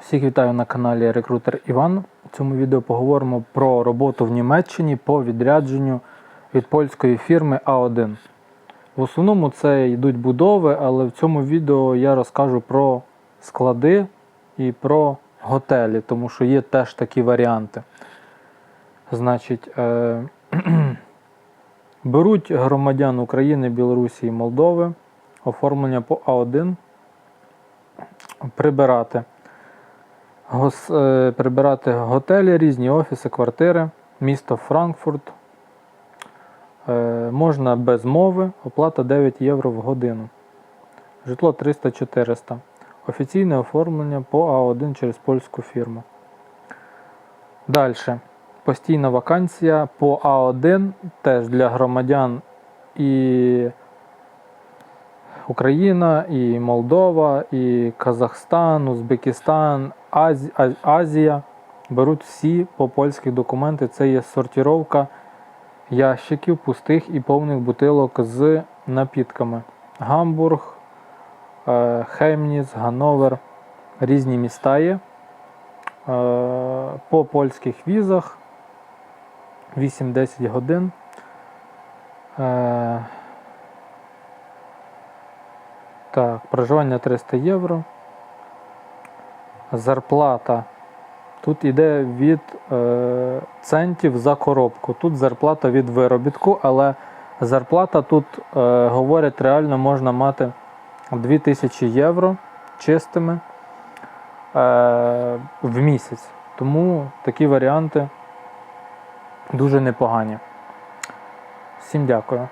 Всіх вітаю на каналі Рекрутер Іван. В цьому відео поговоримо про роботу в Німеччині по відрядженню від польської фірми А1. В основному це йдуть будови, але в цьому відео я розкажу про склади і про готелі, тому що є теж такі варіанти. Значить, е- беруть громадян України, Білорусі і Молдови, оформлення по А1, прибирати гос, е, прибирати готелі, різні офіси, квартири, місто Франкфурт. Е, можна без мови, оплата 9 євро в годину. Житло 300-400. Офіційне оформлення по А1 через польську фірму. Далі. Постійна вакансія по А1 теж для громадян і Україна, і Молдова, і Казахстан, Узбекистан, Азі- Азія. Беруть всі по польських документи. Це є сортіровка ящиків пустих і повних бутилок з напітками. Гамбург, е, Хемніц, Ганновер, різні міста є. Е, По польських візах 8-10 годин. Е, Так, проживання 300 євро. Зарплата. Тут йде від е, центів за коробку. Тут зарплата від виробітку, але зарплата тут, е, говорять, реально можна мати 2000 євро чистими е, в місяць. Тому такі варіанти дуже непогані. Всім дякую.